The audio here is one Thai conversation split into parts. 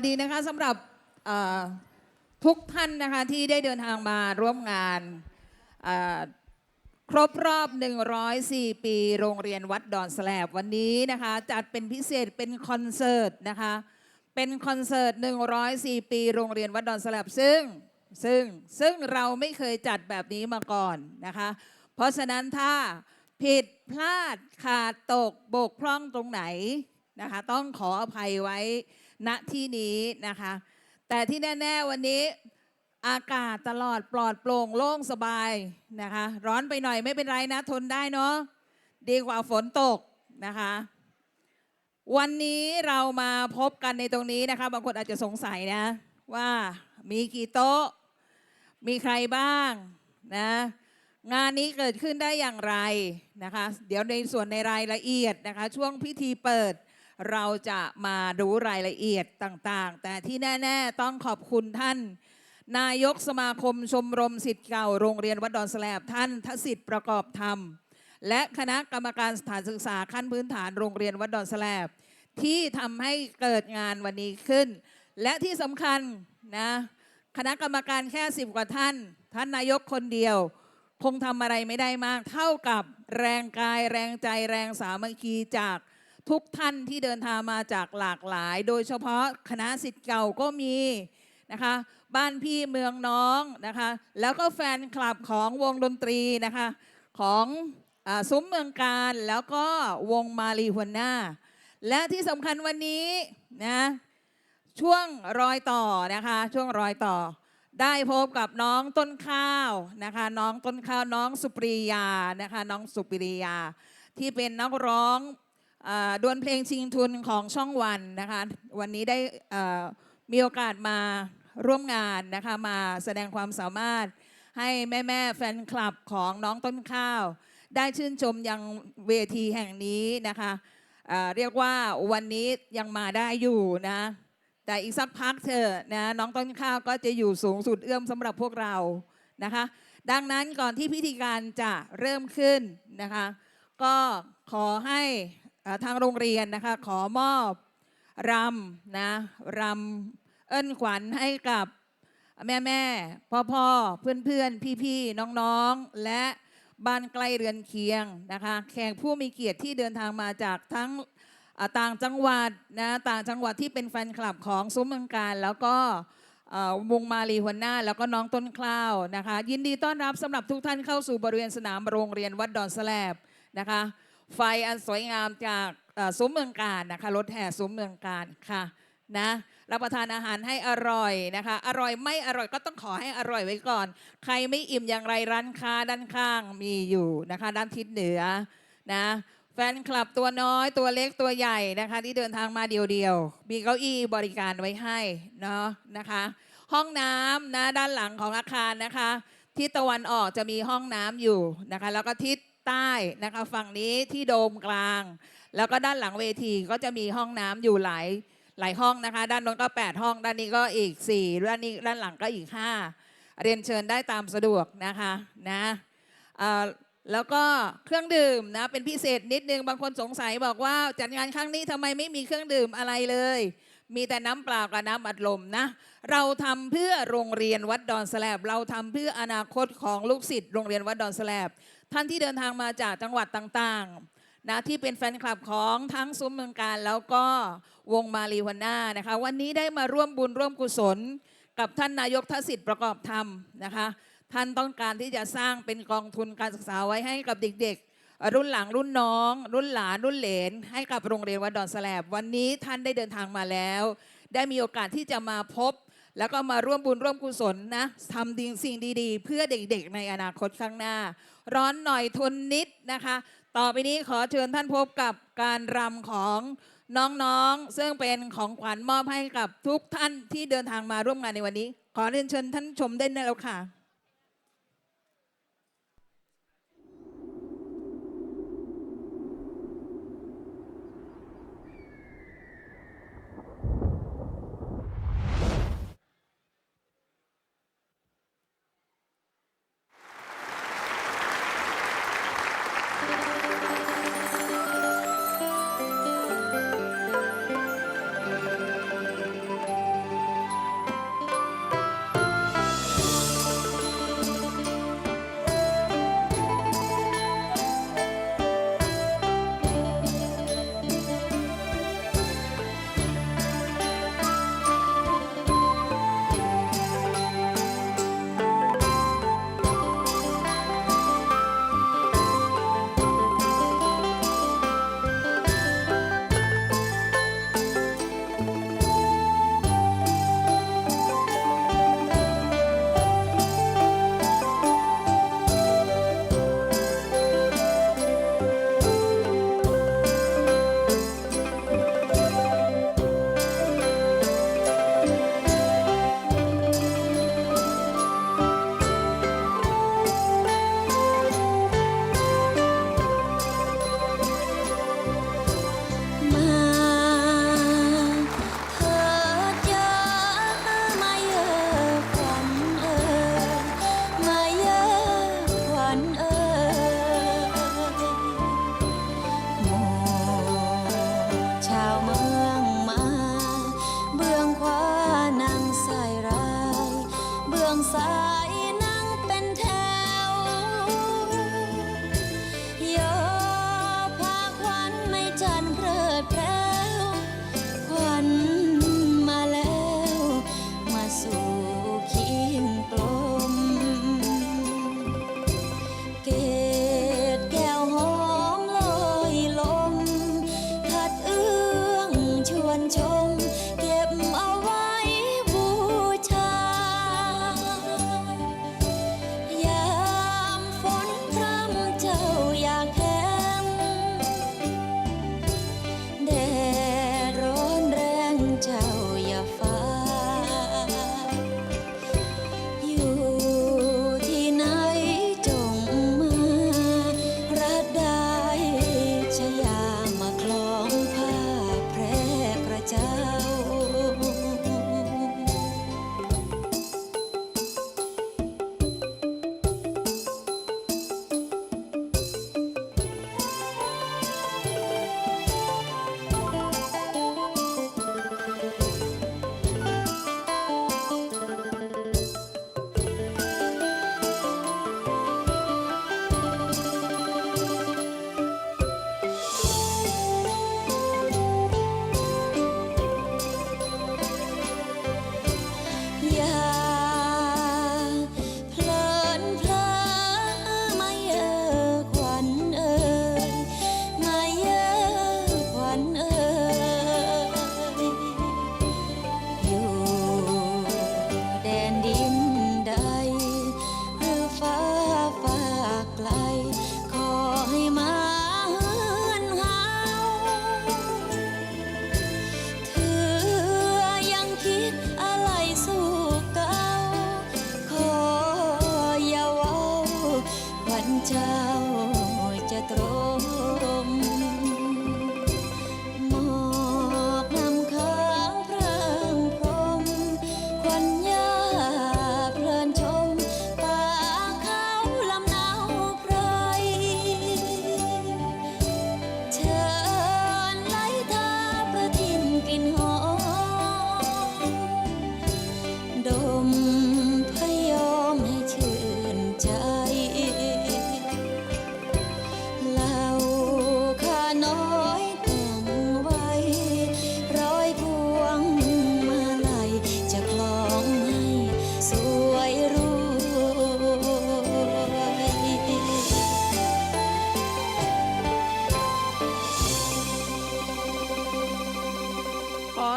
วัสดีนะคะสำหรับทุกท่านนะคะที่ได้เดินทางมาร่วมงานเอ่อครบรอบ 104 ปี โรงเรียนวัดดอนสแลบวันนี้นะคะจัดเป็นพิเศษเป็นคอนเสิร์ตนะคะเป็นคอนเสิร์ต 104 ปี โรงเรียนวัดดอนสแลบซึ่งซึ่งซึ่งเราไม่เคยจัดแบบนี้มาก่อนนะคะ เพราะฉะนั้นถ้าผิดพลาดขาดตกบกพร่องตรงไหนนะคะ ต้องขออภัยไว้ ณที่นี้นะคะ แต่ที่แน่ๆวันนี้อากาศตลอดปลอดโปร่งโล่งสบายนะคะ ร้อนไปหน่อยไม่เป็นไรนะทนได้เนาะดีกว่าฝนตกนะคะ วันนี้เรามาพบกันในตรงนี้นะคะ บางคนอาจจะสงสัยนะ ว่ามีกี่โต๊ะ มีใครบ้างนะงานนี้เกิดขึ้นได้อย่างไรนะคะ เดี๋ยวในส่วนในรายละเอียดนะคะ ช่วงพิธีเปิด เราจะมาดูรายละเอียดต่างๆ แต่ที่แน่ ๆ ต้องขอบคุณท่าน นายกสมาคมชมรมสิทธิ์เก่าโรงเรียนวัดดอนแสลบท่านทศิษย์ประกอบธรรม และคณะกรรมการสถานศึกษาขั้นพื้นฐานโรงเรียนวัดดอนแสลบที่ทำให้เกิดงานวันนี้ขึ้น และที่สำคัญนะคณะกรรมการแค่สิบกว่าท่าน ท่านนายกคนเดียว คงทำอะไรไม่ได้มาก เท่ากับแรงกายแรงใจแรงสามัคคีจาก ทุกท่านที่เดินทางมาจากหลากหลาย โดยเฉพาะคณะสิทธิ์เก่าก็มีนะคะบ้านพี่เมืองน้องนะคะแล้วก็แฟนคลับของวงดนตรีนะคะของอซุ้มเมืองการแล้วก็วงมาลีหัวหน้า และที่สำคัญวันนี้นะช่วงรอยต่อนะคะช่วงรอยต่อ ได้พบกับน้องต้นข้าวนะคะน้องต้นข้าวน้องสุปรียานะคะน้องสุปรียา ที่เป็นนักร้อง ดวลเพลงชิงทุนของช่องวันนะคะ วันนี้ได้มีโอกาสมาร่วมงานนะคะ มาแสดงความสามารถให้แม่แม่แฟนคลับของน้องต้นข้าว ได้ชื่นชมยังเวทีแห่งนี้นะคะเรียกว่าวันนี้ยังมาได้อยู่นะ แต่อีกสักพักเถอะนะน้องต้นข้าวก็จะอยู่สูงสุดเอื้อมสำหรับพวกเรานะคะ ดังนั้นก่อนที่พิธีการจะเริ่มขึ้นนะคะ ก็ขอให้ ทางโรงเรียนนะคะขอมอบรำนะรำเอิ้นขวัญให้กับแม่แม่พ่อพ่อเพื่อนเพื่อนพี่พี่ๆน้องๆ และบ้านใกล้เรือนเคียงนะคะแขกผู้มีเกียรติที่เดินทางมาจากทั้งต่างจังหวัดนะต่างจังหวัดที่เป็นแฟนคลับของซุ้มเมืองการ แล้วก็วงมาลีหัวหน้า แล้วก็น้องต้นข้าวนะคะ ยินดีต้อนรับสำหรับทุกท่านเข้าสู่บริเวณสนามโรงเรียนวัดดอนสแลบนะคะ ไฟอันสวยงามจากซุ้มเมืองการนะคะรถแห่ซุ้มเมืองการค่ะนะรับประทานอาหารให้อร่อยนะคะ อร่อยไม่อร่อยก็ต้องขอให้อร่อยไว้ก่อน ใครไม่อิ่มอย่างไรร้านค้าด้านข้างมีอยู่นะคะ ด้านทิศเหนือนะแฟนคลับตัวน้อยตัวเล็กตัวใหญ่นะคะ ที่เดินทางมาเดียวๆมีเก้าอี้บริการไว้ให้เนาะนะคะ ห้องน้ำนะด้านหลังของอาคารนะคะ ทิศตะวันออกจะมีห้องน้ำอยู่นะคะ แล้วก็ทิศ ใต้นะคะฝั่งนี้ที่โดมกลาง แล้วก็ด้านหลังเวทีก็จะมีห้องน้ำอยู่หลายหลายห้องนะคะ ด้านโน้นก็ 8 ห้อง ด้านนี้ก็อีก 4 ด้านนี้ด้านหลังก็อีก 5 เรียนเชิญได้ตามสะดวกนะคะนะแล้วก็เครื่องดื่มนะเป็นพิเศษนิดนึงบางคนสงสัยบอกว่าจัดงานครั้งนี้ทำไมไม่มีเครื่องดื่มอะไรเลย มีแต่น้ำเปล่ากับน้ำอัดลมนะเราทำเพื่อโรงเรียนวัดดอนแสลบเราทำเพื่ออนาคตของลูกศิษย์โรงเรียนวัดดอนแสลบ ท่านที่เดินทางมาจากจังหวัดต่างๆนะที่เป็นแฟนคลับของทั้งซุ้มเมืองการ แล้วก็วงมาลีวันนานะคะ วันนี้ได้มาร่วมบุญร่วมกุศล กับท่านนายกทศิษย์ประกอบธรรมนะคะ ท่านต้องการที่จะสร้างเป็นกองทุนการศึกษาไว้ให้กับเด็กๆ รุ่นหลังรุ่นน้อง รุ่นหลานรุ่นเหลน ให้กับโรงเรียนวัดดอนแสลบวันนี้ท่านได้เดินทางมาแล้ว ได้มีโอกาสที่จะมาพบแล้วก็มาร่วมบุญร่วมกุศลนะทำดีสิ่งดีๆ เพื่อเด็กๆ ในอนาคตข้างหน้า ร้อนหน่อยทนนิดนะคะ ต่อไปนี้ขอเชิญท่านพบกับการรำของน้องๆ ซึ่งเป็นของขวัญมอบให้กับทุกท่านที่เดินทางมาร่วมงานในวันนี้ ขอเรียนเชิญท่านชมได้แล้วค่ะ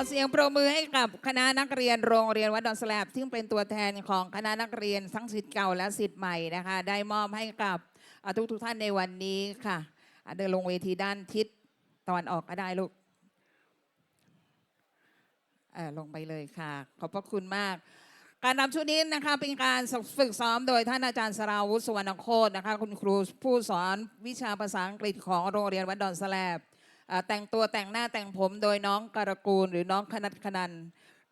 เสียงปรบมือให้กับคณะนักเรียนโรงเรียนวัดดอนสแลบซึ่งเป็นตัวแทนของคณะนักเรียนทั้งสิทธิ์เก่าและสิทธิ์ใหม่นะคะ ได้มอบให้กับทุกทุกท่านในวันนี้ค่ะ เดินลงเวทีด้านทิศตะวันออกก็ได้ลูกลงไปเลยค่ะ ขอบพระคุณมากการนำชุดนี้นะคะเป็นการฝึกซ้อมโดยท่านอาจารย์สราวุฒิสุวรรณโคตรนะคะคุณครูผู้สอนวิชาภาษาอังกฤษของโรงเรียนวัดดอนสแลบ แต่งตัวแต่งหน้าแต่งผมโดยน้องการกูล หรือน้องคณัตคนัน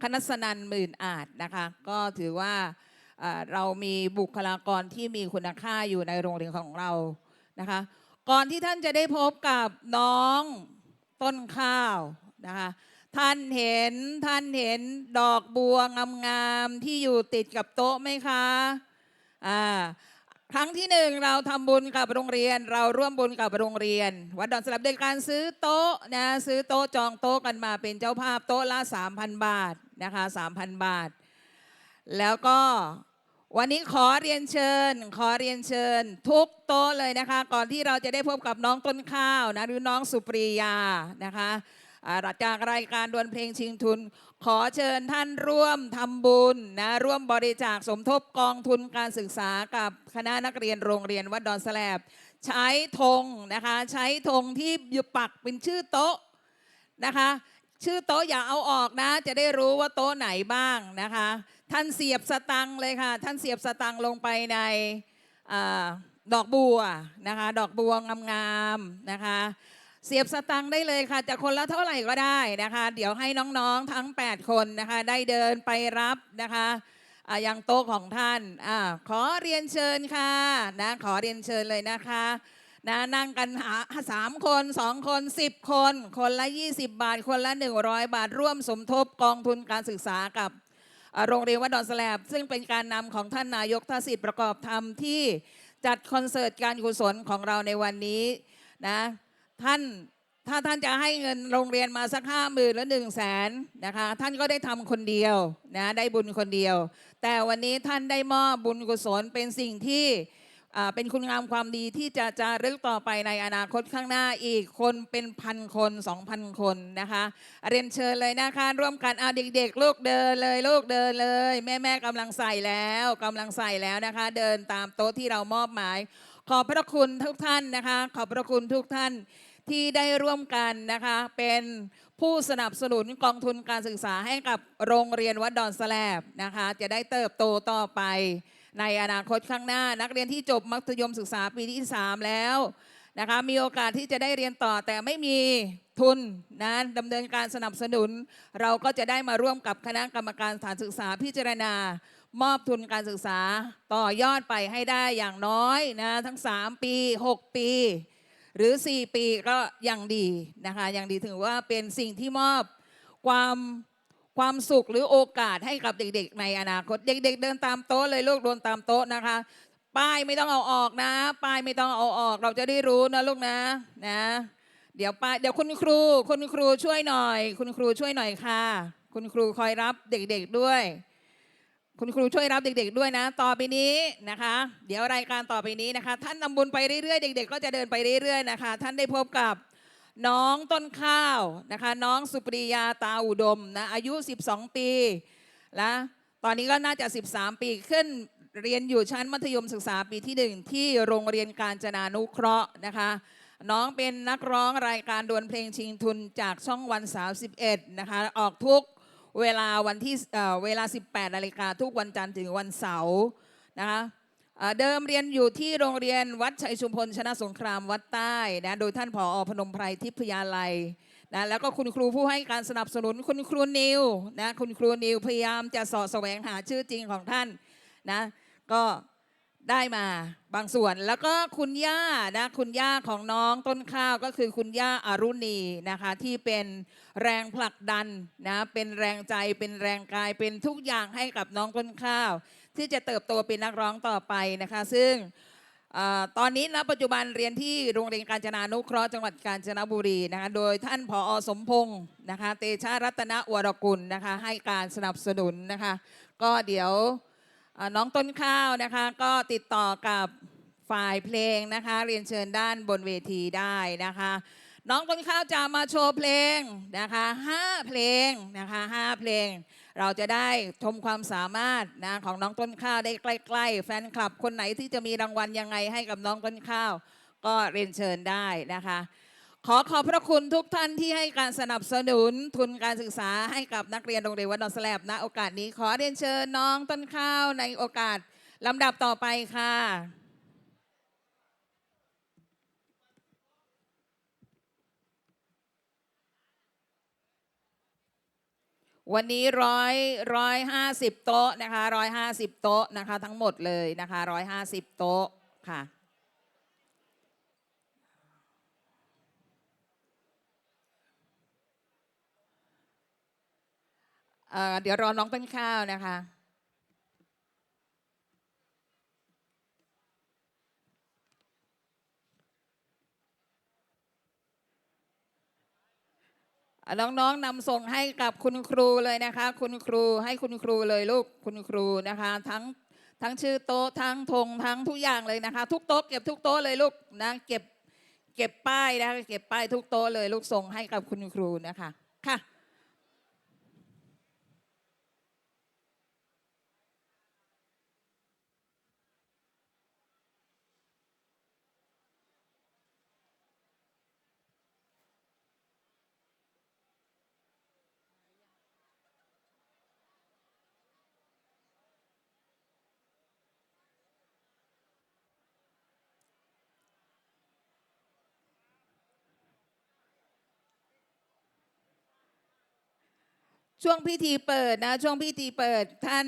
คณัสนันหมื่นอาจนะคะ ก็ถือว่าเรามีบุคลากรที่มีคุณค่าอยู่ในโรงเรียนของเรานะคะ ก่อนที่ท่านจะได้พบกับน้องต้นข้าวนะคะท่านเห็นท่านเห็นดอกบัวงามๆที่อยู่ติดกับโต๊ะไหมคะอ่า ครั้งที่หนึ่งเราทำบุญกับโรงเรียน เราร่วมบุญกับโรงเรียน วัดดอนสลับโดยการซื้อโต๊ะนะซื้อโต๊ะจองโต๊ะกันมาเป็นเจ้าภาพโต๊ะละ3,000 บาทนะคะ3,000 บาท แล้วก็วันนี้ขอเรียนเชิญ ขอเรียนเชิญ ทุกโต๊ะเลยนะคะ ก่อนที่เราจะได้พบกับน้องต้นข้าวนะหรือน้องสุปรียานะคะอ่าจากรายการดวลเพลงชิงทุน ขอเชิญท่านร่วมทำบุญนะร่วมบริจาคสมทบกองทุนการศึกษากับคณะนักเรียนโรงเรียนวัดดอนแสลบ ใช้ธงนะคะ ใช้ธงที่อยู่ปักเป็นชื่อโต๊ะนะคะ ชื่อโต๊ะอย่าเอาออกนะ จะได้รู้ว่าโต๊ะไหนบ้างนะคะ ท่านเสียบสตังค์เลยค่ะ ท่านเสียบสตังค์ลงไปในอดอกบัวนะคะ ดอกบัวงามๆนะคะ เสียบสตังค์ได้เลยค่ะจะคนละเท่าไหร่ก็ได้นะคะ เดี๋ยวให้น้องๆทั้ง 8 คนนะคะ ได้เดินไปรับนะคะอย่างโต๊ะของท่านอขอเรียนเชิญค่ะนะขอเรียนเชิญเลยนะคะนะนั่งกันหาสามคนสองคนสิบคน คนละ 20 บาท คนละ 100 บาท ร่วมสมทบกองทุนการศึกษากับโรงเรียนวัดดอนสแลบ ซึ่งเป็นการนำของท่านนายกทศิษย์ประกอบธรรมที่จัดคอนเสิร์ตการกุศลของเราในวันนี้นะ ท่านถ้าท่านจะให้เงินโรงเรียนมาสักห้าหมื่นหรือหนึ่งแสนนะคะท่านก็ได้ทำคนเดียวนะได้บุญคนเดียว แต่วันนี้ท่านได้มอบบุญกุศลเป็นสิ่งที่เป็นคุณงามความดีที่จะจะรึกต่อไปในอนาคตข้างหน้าอีกคนเป็นพันคนสองพันคนนะคะเรียนเชิญเลยนะคะ ร่วมกันเอาเด็กๆ ลูกเดินเลยลูกเดินเลย แม่แม่ๆกำลังใส่แล้วกำลังใส่แล้วนะคะ เดินตามโต๊ะที่เรามอบหมาย ขอบพระคุณทุกท่านนะคะ ขอบพระคุณทุกท่าน ที่ได้ร่วมกันนะคะเป็นผู้สนับสนุนกองทุนการศึกษาให้กับโรงเรียนวัดดอนสแลบนะคะจะได้เติบโตต่อไป ในอนาคตข้างหน้า นักเรียนที่จบมัธยมศึกษาปีที่ 3 แล้วนะคะมีโอกาสที่จะได้เรียนต่อแต่ไม่มีทุนนะดำเนินการสนับสนุน เราก็จะได้มาร่วมกับคณะกรรมการสถานศึกษาพิจารณา มอบทุนการศึกษาต่อยอดไปให้ได้อย่างน้อยนะทั้ง 3 ปี 6 ปี หรือ 4 ปีก็ยังดีนะคะยังดีถือว่าเป็นสิ่งที่มอบความความสุขหรือโอกาสให้กับเด็กๆ ในอนาคต เด็ก ๆ เดินตามโต๊ะเลยลูกเดินตามโต๊ะนะคะ ป้ายไม่ต้องเอาออกนะ ป้ายไม่ต้องเอาออก เราจะได้รู้นะลูกนะนะ เดี๋ยวป้ายเดี๋ยวคุณครู คุณครูช่วยหน่อย คุณครูช่วยหน่อยค่ะ คุณครูคอยรับเด็ก ๆด้วย คุณครูช่วยรับเด็ก ๆด้วยนะ ต่อไปนี้นะคะ เดี๋ยวรายการต่อไปนี้นะคะ ท่านนำบุญไปเรื่อยๆ เด็ก ๆ ก็จะเดินไปเรื่อยๆนะคะ ท่านได้พบกับน้องต้นข้าวนะคะ น้องสุปริยาตาอุดมนะอายุ 12 ปีแล้วตอนนี้ก็น่าจะ 13 ปีขึ้นเรียนอยู่ชั้นมัธยมศึกษาปีที่หนึ่งที่โรงเรียนการจนานุเคราะห์นะคะ น้องเป็นนักร้องรายการดวลเพลงชิงทุนจากช่องวัน 31 นะคะ ออกทุก เวลาวันที่เวลา 18นาฬิกาทุกวันจันทร์ถึงวันเสาร์นะคะเดิมเรียนอยู่ที่โรงเรียนวัดชัยชุมพลชนะสงครามวัดใต้นะโดยท่านผอพนมไพรทิพยาลัยนะแล้วก็คุณครูผู้ให้การสนับสนุนคุณครูนิวนะคุณครูนิวพยายามจะสาะแสวงหาชื่อจริงของท่านนะก็ ได้มาบางส่วนแล้วก็คุณย่านะคุณย่าของน้องต้นข้าวก็คือคุณย่าอารุณีนะคะที่เป็นแรงผลักดันนะเป็นแรงใจเป็นแรงกายเป็นทุกอย่างให้กับน้องต้นข้าว ที่จะเติบโตเป็นนักร้องต่อไปนะคะ ซึ่งอตอนนี้ณปัจจุบันเรียนที่โรงเรียนการจนานุเคราะห์จังหวัดกาญจนบุรีนะคะโดยท่านผอสมพงศ์นะคะเตชะรัตนวรกุลนะคะให้การสนับสนุนนะคะ ก็เดี๋ยว น้องต้นข้าวนะคะก็ติดต่อกับฝ่ายเพลงนะคะเรียนเชิญด้านบนเวทีได้นะคะ น้องต้นข้าวจะมาโชว์เพลงนะคะห้าเพลงนะคะห้าเพลง เราจะได้ชมความสามารถนะของน้องต้นข้าวได้ใกล้ๆ แฟนคลับคนไหนที่จะมีรางวัลยังไงให้กับน้องต้นข้าว ก็เรียนเชิญได้นะคะ ขอขอบพระคุณทุกท่านที่ให้การสนับสนุนทุนการศึกษาให้กับนักเรียนโรงเรียนวัดดอนสลบณโอกาสนี้ขอเรียนเชิญน้องต้นข้าวในโอกาสลำดับต่อไปค่ะวันนี้ร้อยร้อยห้าสิบโต๊ะนะคะร้อยห้าสิบโต๊ะนะคะทั้งหมดเลยนะคะร้อยห้าสิบโต๊ะค่ะ เอ่อเดี๋ยวรอน้องต้นข้าวนะคะ น้องๆนำส่งให้กับคุณครูเลยนะคะ คุณครูให้คุณครูเลยลูกคุณครูนะคะ ทั้งทั้งชื่อโต๊ะทั้งธงทั้งทุกอย่างเลยนะคะ ทุกโต๊ะเก็บทุกโต๊ะเลยลูกนะเก็บเก็บป้ายนะคะเก็บป้ายทุกโต๊ะเลยลูกส่งให้กับคุณครูนะคะค่ะ ช่วงพิธีเปิดนะช่วงพิธีเปิดท่าน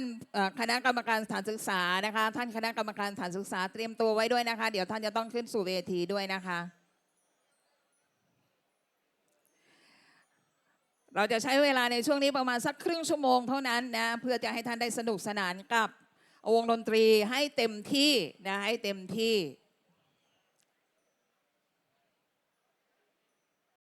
คณะกรรมการสถานศึกษานะคะ ท่านคณะกรรมการสถานศึกษาเตรียมตัวไว้ด้วยนะคะ เดี๋ยวท่านจะต้องขึ้นสู่เวทีด้วยนะคะ เราจะใช้เวลาในช่วงนี้ประมาณสักครึ่งชั่วโมงเท่านั้นนะเพื่อจะให้ท่านได้สนุกสนานกับวงดนตรีให้เต็มที่นะให้เต็มที่